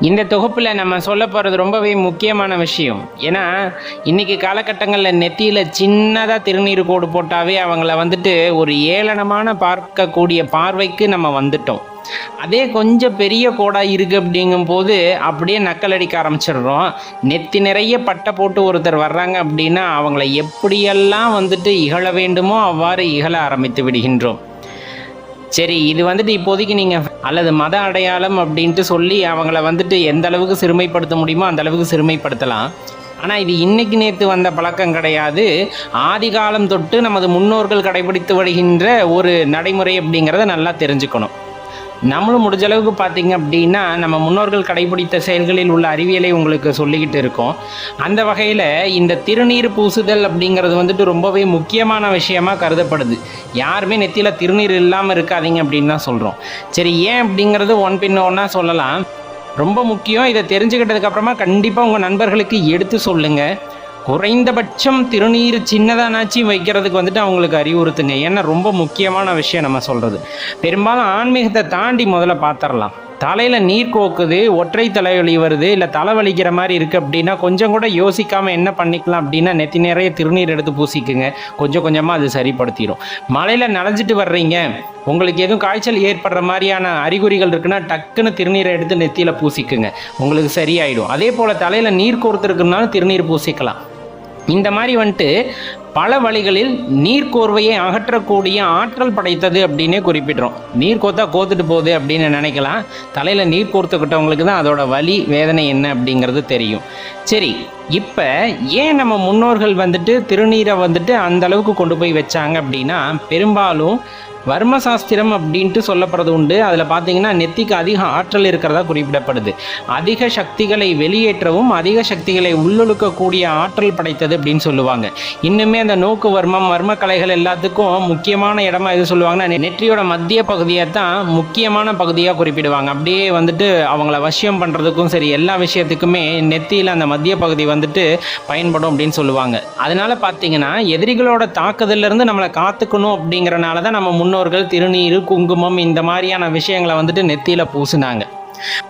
இந்த தொகுப்பில் நம்ம சொல்ல போகிறது ரொம்பவே முக்கியமான விஷயம். ஏன்னா இன்னைக்கு காலகட்டங்களில் நெத்தியில் சின்னதாக திருநீர் கோடு போட்டாவே அவங்கள வந்துட்டு ஒரு ஏளனமான பார்க்கக்கூடிய பார்வைக்கு நம்ம வந்துட்டோம். அதே கொஞ்சம் பெரிய கோடாக இருக்குது அப்படிங்கும்போது அப்படியே நக்கலடிக்க ஆரம்பிச்சிடுறோம். நெத்தி நிறைய பட்டை போட்டு ஒருத்தர் வர்றாங்க அப்படின்னா அவங்கள எப்படியெல்லாம் வந்துட்டு இகழ வேண்டுமோ அவ்வாறு இகழ ஆரம்பித்து விடுகின்றோம். சரி இது வந்துட்டு இப்போதைக்கு நீங்கள் அல்லது மத அடையாளம் அப்படின்ட்டு சொல்லி அவங்கள வந்துட்டு எந்த அளவுக்கு சிறுமைப்படுத்த முடியுமோ அந்த அளவுக்கு சிறுமைப்படுத்தலாம். ஆனால் இது இன்னைக்கு நேற்று வந்த பழக்கம் கிடையாது. ஆதிகாலம் தொட்டு நமது முன்னோர்கள் கடைபிடித்து வருகின்ற ஒரு நடைமுறை அப்படிங்கிறத நல்லா தெரிஞ்சுக்கணும். நம்மளும் முடிஞ்ச அளவுக்கு பார்த்தீங்க அப்படின்னா நம்ம முன்னோர்கள் கடைபிடித்த செயல்களில் உள்ள அறிவியலை உங்களுக்கு சொல்லிக்கிட்டு இருக்கோம். அந்த வகையில் இந்த திருநீர் பூசுதல் அப்படிங்கிறது வந்துட்டு ரொம்பவே முக்கியமான விஷயமா கருதப்படுது. யாருமே நெத்தியில் திருநீர் இல்லாமல் இருக்காதீங்க அப்படின்னு தான் சொல்கிறோம் சரி ஏன் அப்படிங்கிறது ஒன் பின் ஒன்றா சொல்லலாம். ரொம்ப முக்கியம். இதை தெரிஞ்சுக்கிட்டதுக்கப்புறமா கண்டிப்பாக உங்கள் நண்பர்களுக்கு எடுத்து சொல்லுங்கள் குறைந்தபட்சம் திருநீர் சின்னதானாச்சும் வைக்கிறதுக்கு வந்துட்டு அவங்களுக்கு அறிவுறுத்துங்க. ஏன்னா ரொம்ப முக்கியமான விஷயம் நம்ம சொல்கிறது பெரும்பாலும் ஆன்மீகத்தை தாண்டி முதல்ல பார்த்துடலாம் தலையில் நீர் கோக்குது ஒற்றை தலைவலி வருது இல்லை தலை வலிக்கிற மாதிரி இருக்குது அப்படின்னா கொஞ்சம் கூட யோசிக்காமல் என்ன பண்ணிக்கலாம் அப்படின்னா நெத்தி நிறைய திருநீர் எடுத்து பூசிக்குங்க. கொஞ்சம் கொஞ்சமாக அது சரிப்படுத்திடும் மழையில் நனைஞ்சிட்டு வர்றீங்க. உங்களுக்கு எதுவும் காய்ச்சல் ஏற்படுற மாதிரியான அறிகுறிகள் இருக்குன்னா டக்குன்னு திருநீரை எடுத்து நெத்தியில் பூசிக்குங்க. உங்களுக்கு சரியாயிடும். அதே போல் தலையில் நீர் கோர்த்துருக்குனாலும் திருநீர் பூசிக்கலாம். இந்த மாதிரி வந்துட்டு பல வழிகளில் நீர்க்கோர்வையை அகற்றக்கூடிய ஆற்றல் படைத்தது அப்படின்னே குறிப்பிடுறோம். நீர் கோத்தா கோத்துட்டு போகுது அப்படின்னு நினைக்கலாம். தலையில் நீர் கோர்த்துக்கிட்டவங்களுக்கு தான் அதோட வலி வேதனை என்ன அப்படிங்கிறது தெரியும். சரி இப்போ ஏன் நம்ம முன்னோர்கள் வந்துட்டு திருநீரை வந்துட்டு அந்த அளவுக்கு கொண்டு போய் வச்சாங்க அப்படின்னா பெரும்பாலும் வர்மசாஸ்திரம் அப்படின்ட்டு சொல்லப்படுறது உண்டு. அதில் பார்த்தீங்கன்னா நெத்திக்கு அதிக ஆற்றல் இருக்கிறதா குறிப்பிடப்படுது. அதிக சக்திகளை வெளியேற்றவும் அதிக சக்திகளை உள்ளொழுக்கக்கூடிய ஆற்றல் படைத்தது அப்படின்னு சொல்லுவாங்க. இன்னுமே அந்த நோக்கு வர்மம் வர்ம கலைகள் எல்லாத்துக்கும் முக்கியமான இடமா எது சொல்லுவாங்கன்னா நெற்றியோட மத்திய பகுதியை தான் முக்கியமான பகுதியாக குறிப்பிடுவாங்க. அப்படியே வந்துட்டு அவங்கள வசியம் பண்ணுறதுக்கும் சரி எல்லா விஷயத்துக்குமே நெத்தியில் அந்த மத்திய பகுதி வந்துட்டு பயன்படும் அப்படின்னு சொல்லுவாங்க. அதனால பார்த்தீங்கன்னா எதிரிகளோட தாக்குதல்ல நம்மளை காத்துக்கணும் அப்படிங்கிறனால தான் நம்ம முன்னோர்கள் திருநீர் குங்குமம் இந்த மாதிரியான விஷயங்களை வந்துட்டு நெத்தியில் பூசினாங்க.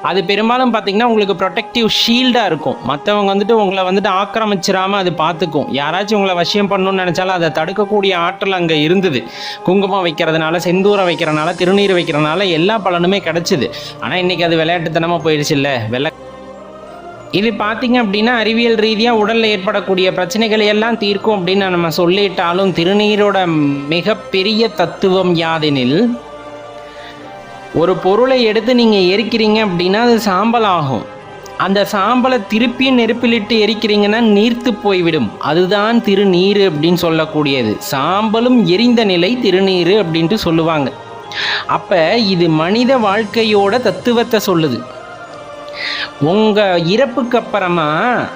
அது பெரும்பாலும் பார்த்தீங்கன்னா உங்களுக்கு ப்ரொடெக்டிவ் ஷீல்டாக இருக்கும். மற்றவங்க வந்துட்டு உங்களை வந்துட்டு ஆக்கிரமிச்சிடாம அது பார்த்துக்கும் யாராச்சும் உங்களை வசியம் பண்ணணும்னு நினச்சாலும் அதை தடுக்கக்கூடிய ஆற்றல் அங்கே இருந்தது. குங்குமம் வைக்கிறதுனால செந்தூரம் வைக்கிறனால திருநீர் வைக்கிறனால எல்லா பலனுமே கிடச்சிது. ஆனால் இன்றைக்கி அது விளையாட்டுத்தனமாக போயிடுச்சு இல்லை? வெள்ளை இது பார்த்தீங்க அப்படின்னா அறிவியல் ரீதியாக உடலில் ஏற்படக்கூடிய பிரச்சனைகளை எல்லாம் தீர்க்கும் அப்படின்னு நம்ம சொல்லிட்டாலும் திருநீரோட மிகப்பெரிய தத்துவம் யாதெனில் ஒரு பொருளை எடுத்து நீங்கள் எரிக்கிறீங்க அப்படின்னா அது சாம்பல் ஆகும். அந்த சாம்பலை திருப்பி நெருப்பிலிட்டு எரிக்கிறீங்கன்னா நீர்த்து போய்விடும். அதுதான் திருநீர் அப்படின்னு சொல்லக்கூடியது. சாம்பலும் எரிந்த நிலை திருநீர் அப்படின்ட்டு சொல்லுவாங்க. அப்போ இது மனித வாழ்க்கையோட தத்துவத்தை சொல்லுது. உங்கள் இறப்புக்கு அப்புறமா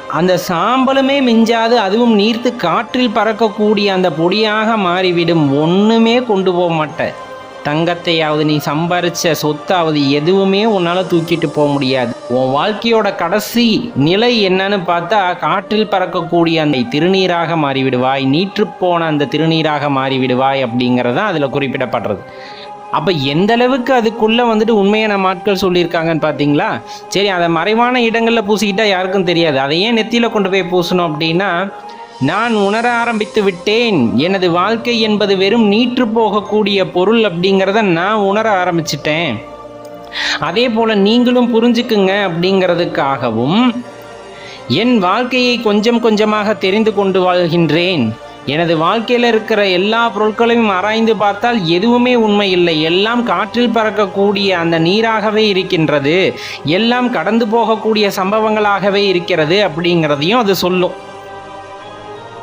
அந்த சாம்பலுமே மிஞ்சாது அதுவும் நீர்த்து காற்றில் பறக்கக்கூடிய அந்த பொடியாக மாறிவிடும். ஒன்றுமே கொண்டு போக மாட்டேன். தங்கத்தையாவது நீ சம்பாரிச்ச சொத்தாவது எதுவுமே உன்னால் தூக்கிட்டு போக முடியாது. உன் வாழ்க்கையோட கடைசி நிலை என்னன்னு பார்த்தா காற்றில் பறக்கக்கூடிய அந்த திருநீராக மாறிவிடுவாய் நீற்றுப்போன அந்த திருநீராக மாறிவிடுவாய் அப்படிங்கிறதான் அதில் குறிப்பிடப்படுறது அப்போ எந்த அளவுக்கு அதுக்குள்ளே வந்துட்டு உண்மையான ஆட்கள் சொல்லியிருக்காங்கன்னு பார்த்தீங்களா சரி அதை மறைவான இடங்களில் பூசிக்கிட்டா யாருக்கும் தெரியாது. அதை ஏன் நெத்தியில் கொண்டு போய் பூசணும் அப்படின்னா நான் உணர ஆரம்பித்து விட்டேன். எனது வாழ்க்கை என்பது வெறும் நீற்று போகக்கூடிய பொருள் அப்படிங்கிறத நான் உணர ஆரம்பிச்சிட்டேன். அதே போல் நீங்களும் புரிஞ்சுக்குங்க அப்படிங்கிறதுக்காகவும் என் வாழ்க்கையை கொஞ்சம் கொஞ்சமாக தெரிந்து கொண்டு வாழ்கின்றேன். எனது வாழ்க்கையில் இருக்கிற எல்லா பொருட்களையும் ஆராய்ந்து பார்த்தால் எதுவுமே உண்மை இல்லை. எல்லாம் காற்றில் பறக்கக்கூடிய அந்த நீராகவே இருக்கின்றது. எல்லாம் கடந்து போகக்கூடிய சம்பவங்களாகவே இருக்கிறது அப்படிங்கிறதையும் அது சொல்லும்.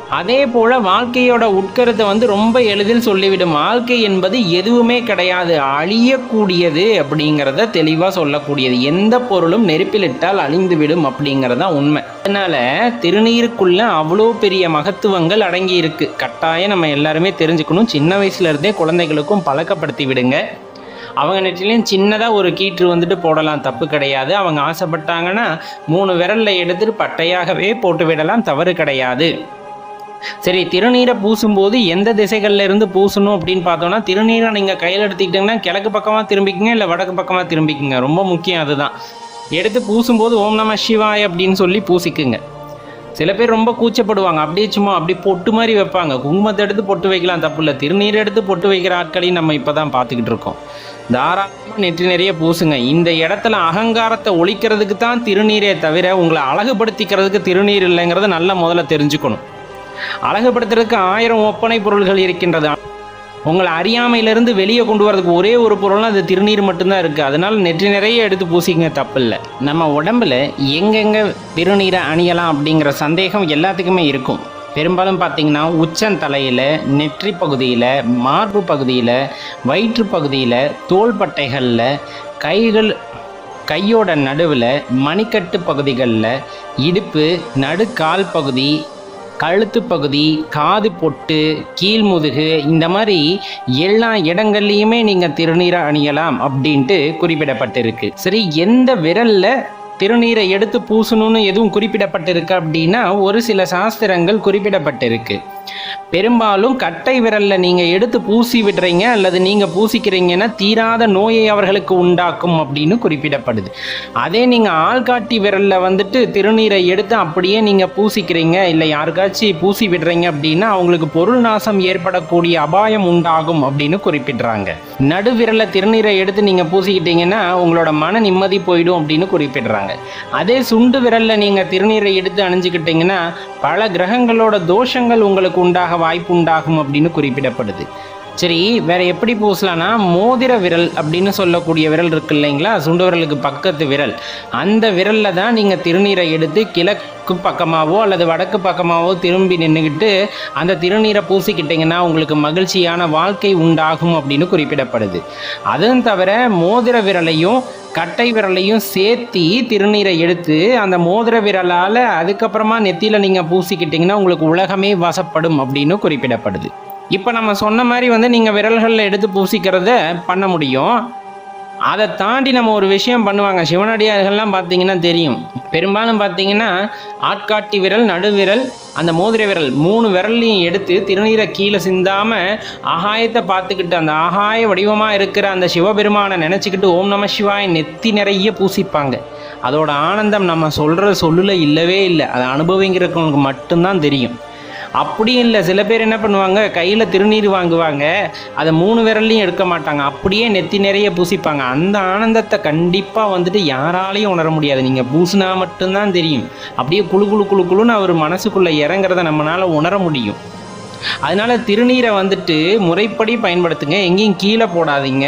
அதே போல வாழ்க்கையோட உட்கருத்தை வந்து ரொம்ப எளிதில் சொல்லிவிடும். வாழ்க்கை என்பது எதுவுமே கிடையாது. அழியக்கூடியது அப்படிங்கிறத தெளிவாக சொல்லக்கூடியது. எந்த பொருளும் நெருப்பிலிட்டால் அழிந்துவிடும் அப்படிங்கிறதா உண்மை. அதனால திருநீருக்குள்ள அவ்வளோ பெரிய மகத்துவங்கள் அடங்கி இருக்கு கட்டாயம் நம்ம எல்லாருமே தெரிஞ்சுக்கணும். சின்ன வயசுல இருந்தே குழந்தைகளுக்கும் பழக்கப்படுத்தி விடுங்க. அவங்க நெற்றிலையும் சின்னதாக ஒரு கீற்று வந்துட்டு போடலாம். தப்பு கிடையாது. அவங்க ஆசைப்பட்டாங்கன்னா மூணு விரலில் எடுத்துட்டு பட்டையாகவே போட்டு விடலாம். தவறு கிடையாது. சரி திருநீரை பூசும்போது எந்த திசைகளில் இருந்து பூசணும் அப்படின்னு பார்த்தோம்னா திருநீரை நீங்கள் கையில் எடுத்துக்கிட்டிங்கன்னா கிழக்கு பக்கமாக திரும்பிக்குங்க இல்லை வடக்கு பக்கமாக திரும்பிக்குங்க. ரொம்ப முக்கியம் அதுதான். எடுத்து பூசும்போது ஓம் நம சிவாய் அப்படின்னு சொல்லி பூசிக்குங்க. சில பேர் ரொம்ப கூச்சப்படுவாங்க. அப்படியே சும்மா அப்படி பொட்டு மாதிரி வைப்பாங்க. குங்குமத்தை எடுத்து பொட்டு வைக்கலாம் தப்பு இல்லை. திருநீர் எடுத்து பொட்டு வைக்கிற ஆட்களையும் நம்ம இப்போ தான் பார்த்துக்கிட்டு இருக்கோம். தாராளமாக நெற்றி நிறைய பூசுங்க. இந்த இடத்துல அகங்காரத்தை ஒழிக்கிறதுக்கு தான் திருநீரே தவிர உங்களை அழகுபடுத்திக்கிறதுக்கு திருநீர் இல்லைங்கிறத நல்லா முதல்ல தெரிஞ்சுக்கணும். அழகுபடுத்துறதுக்கு ஆயிரம் ஒப்பனை பொருள்கள் இருக்கின்றது? உங்களை அறியாமையிலிருந்து வெளியே கொண்டு வரதுக்கு ஒரே ஒரு பொருள்னா அது திருநீர் மட்டும்தான் இருக்குது அதனால் நெற்றி நிறைய எடுத்து பூசிங்க தப்பில்லை. நம்ம உடம்புல எங்கெங்கே திருநீரை அணியலாம் அப்படிங்கிற சந்தேகம் எல்லாத்துக்குமே இருக்கும். பெரும்பாலும் பார்த்தீங்கன்னா உச்சந்தலையில் நெற்றி பகுதியில் மார்பு பகுதியில் வயிற்று பகுதியில் தோள்பட்டைகளில் கைகள் கையோட நடுவில் மணிக்கட்டு பகுதிகளில் இடுப்பு நடுக்கால் பகுதி கழுத்து பகுதி காது பொட்டு கீழ்முதுகு இந்த மாதிரி எல்லா இடங்கள்லையுமே நீங்கள் திருநீரை அணியலாம் அப்படின்ட்டு குறிப்பிடப்பட்டிருக்கு. சரி எந்த விரலில் திருநீரை எடுத்து பூசணும்னு எதுவும் குறிப்பிடப்பட்டிருக்கு அப்படின்னா ஒரு சில சாஸ்திரங்கள் குறிப்பிடப்பட்டிருக்கு. பெரும்பாலும் கட்டை விரலில் நீங்கள் எடுத்து பூசி விடுறீங்க அல்லது நீங்கள் பூசிக்கிறீங்கன்னா தீராத நோயை அவர்களுக்கு உண்டாக்கும் அப்படின்னு குறிப்பிடப்படுது. அதே நீங்கள் ஆள்காட்டி விரலில் வந்துட்டு திருநீரை எடுத்து அப்படியே நீங்கள் பூசிக்கிறீங்க இல்லை யாருக்காச்சும் பூசி விடுறீங்க அப்படின்னா அவங்களுக்கு பொருள் நாசம் ஏற்படக்கூடிய அபாயம் உண்டாகும் அப்படின்னு குறிப்பிடுறாங்க. நடுவிரலில் திருநீரை எடுத்து நீங்கள் பூசிக்கிட்டீங்கன்னா உங்களோட மன நிம்மதி போயிடும் அப்படின்னு குறிப்பிடுறாங்க. அதே சுண்டு விரலில் நீங்கள் திருநீரை எடுத்து அணிஞ்சுக்கிட்டீங்கன்னா பல கிரகங்களோட தோஷங்கள் உங்களுக்கு உண்டாக வாய்ப்பு உண்டாகும் அப்படின்னு குறிப்பிடப்படுது. சரி வேற எப்படி பூசலான்னா மோதிர விரல் அப்படின்னு சொல்லக்கூடிய விரல் இருக்கு இல்லைங்களா? சுண்டு விரலுக்கு பக்கத்து விரல். அந்த விரலில் தான் நீங்கள் திருநீரை எடுத்து கிழக்கு பக்கமாகவோ அல்லது வடக்கு பக்கமாகவோ திரும்பி நின்றுக்கிட்டு அந்த திருநீரை பூசிக்கிட்டிங்கன்னா உங்களுக்கு மகிழ்ச்சியான வாழ்க்கை உண்டாகும் அப்படின்னு குறிப்பிடப்படுது. அதுவும் தவிர மோதிர விரலையும் கட்டை விரலையும் சேர்த்தி திருநீரை எடுத்து அந்த மோதிர விரலால் அதுக்கப்புறமா நெத்தியில் நீங்கள் பூசிக்கிட்டிங்கன்னா உங்களுக்கு உலகமே வசப்படும் அப்படின்னு குறிப்பிடப்படுது. இப்போ நம்ம சொன்ன மாதிரி வந்து நீங்கள் விரல்களில் எடுத்து பூசிக்கிறத பண்ண முடியும். அதை தாண்டி நம்ம ஒரு விஷயம் பண்ணுவாங்க. சிவனடியார்கள்லாம் பார்த்தீங்கன்னா தெரியும். பெரும்பாலும் பார்த்தீங்கன்னா ஆட்காட்டி விரல் நடுவிரல் அந்த மோதிர விரல் மூணு விரல்லையும் எடுத்து திருநீரை கீழே சிந்தாமல் ஆகாயத்தை பார்த்துக்கிட்டு அந்த ஆகாய வடிவமாக இருக்கிற அந்த சிவபெருமானை நினச்சிக்கிட்டு ஓம் நம சிவாய் நெத்தி நிறைய பூசிப்பாங்க. அதோட ஆனந்தம் நம்ம சொல்கிற சொல்லுல இல்லவே இல்லை. அதை அனுபவிங்கிறவங்களுக்கு மட்டும்தான் தெரியும். அப்படியும் இல்லை. சில பேர் என்ன பண்ணுவாங்க கையில் திருநீர் வாங்குவாங்க. அதை மூணு விரல்லையும் எடுக்க மாட்டாங்க. அப்படியே நெத்தி நிறைய பூசிப்பாங்க. அந்த ஆனந்தத்தை கண்டிப்பாக வந்துட்டு யாராலையும் உணர முடியாது. நீங்கள் பூசினா மட்டும்தான் தெரியும். அப்படியே குழு குழு குழு குழுன்னு அவர் மனசுக்குள்ளே இறங்குறத நம்மளால் உணர முடியும். அதனால திருநீரை வந்துட்டு முறைப்படி பயன்படுத்துங்க. எங்கேயும் கீழே போடாதீங்க.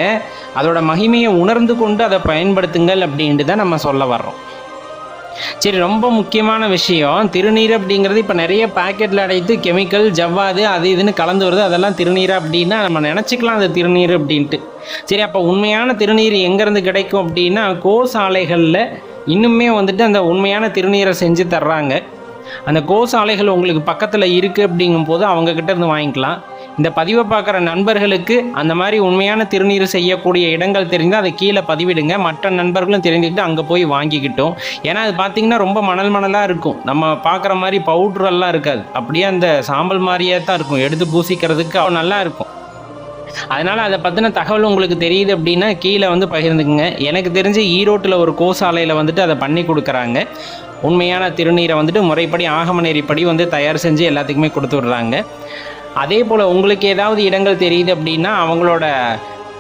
அதோட மகிமையை உணர்ந்து கொண்டு அதை பயன்படுத்துங்கள் அப்படின்ட்டு தான் நம்ம சொல்ல வர்றோம். சரி ரொம்ப முக்கியமான விஷயம். திருநீர் அப்படிங்கிறது இப்போ நிறைய பாக்கெட்டில் அடைத்து கெமிக்கல் ஜவ்வாது அது இதுன்னு கலந்து வருது. அதெல்லாம் திருநீர் அப்படின்னா நம்ம நினச்சிக்கலாம் அது திருநீர் அப்படின்ட்டு. சரி அப்போ உண்மையான திருநீர் எங்கேருந்து கிடைக்கும் அப்படின்னா கோசாலைகளில் இன்னுமே வந்துட்டு அந்த உண்மையான திருநீரை செஞ்சு தர்றாங்க. அந்த கோசாலைகள் உங்களுக்கு பக்கத்தில் இருக்குது அப்படிங்கும்போது அவங்கக்கிட்ட இருந்து வாங்கிக்கலாம். இந்த பதிவை பார்க்குற நண்பர்களுக்கு அந்த மாதிரி உண்மையான திருநீர் செய்யக்கூடிய இடங்கள் தெரிஞ்சால் அதை கீழே பதிவிடுங்க. மற்ற நண்பர்களும் தெரிஞ்சுக்கிட்டு அங்கே போய் வாங்கிக்கிட்டோம். ஏன்னா அது பார்த்தீங்கன்னா ரொம்ப மணல் மணலாக இருக்கும். நம்ம பார்க்குற மாதிரி பவுட்ரெல்லாம் இருக்காது. அப்படியே அந்த சாம்பல் மாதிரியே தான் இருக்கும். எடுத்து பூசிக்கிறதுக்கு அவ்வளோ நல்லா இருக்கும். அதனால் அதை பற்றின தகவல் உங்களுக்கு தெரியுது அப்படின்னா கீழே வந்து பகிர்ந்துக்குங்க. எனக்கு தெரிஞ்சு ஈரோட்டில் ஒரு கோசாலையில் வந்துட்டு அதை பண்ணி கொடுக்குறாங்க. உண்மையான திருநீரை வந்துட்டு முறைப்படி ஆகம நெறிப்படி வந்து தயார் செஞ்சு எல்லாத்துக்குமே கொடுத்து விடுறாங்க. அதே போல் உங்களுக்கு ஏதாவது இடங்கள் தெரியுது அப்படின்னா அவங்களோட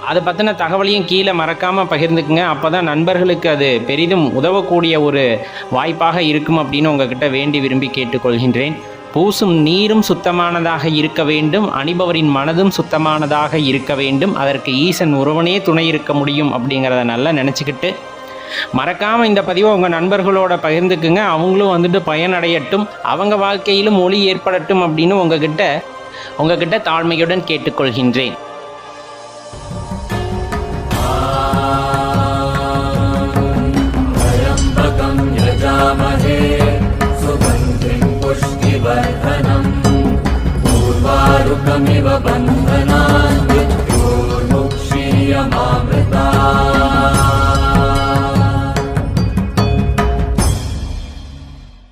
அதை பற்றின தகவலையும் கீழே மறக்காமல் பகிர்ந்துக்குங்க. அப்போ தான் நண்பர்களுக்கு அது பெரிதும் உதவக்கூடிய ஒரு வாய்ப்பாக இருக்கும் அப்படின்னு உங்ககிட்ட வேண்டி விரும்பி கேட்டுக்கொள்கின்றேன். பூசும் நீரும் சுத்தமானதாக இருக்க வேண்டும். அணிபவரின் மனதும் சுத்தமானதாக இருக்க வேண்டும். அதற்கு ஈசன் ஒருவனே துணை இருக்க முடியும் அப்படிங்கிறத நல்லா நினச்சிக்கிட்டு மறக்காமல் இந்த பதிவை உங்கள் நண்பர்களோட பகிர்ந்துக்குங்க. அவங்களும் வந்துட்டு பயனடையட்டும். அவங்க வாழ்க்கையிலும் ஒளி ஏற்படட்டும் அப்படின்னு உங்ககிட்ட உங்ககிட்ட தாழ்மையுடன் கேட்டுக்கொள்கின்றேன்.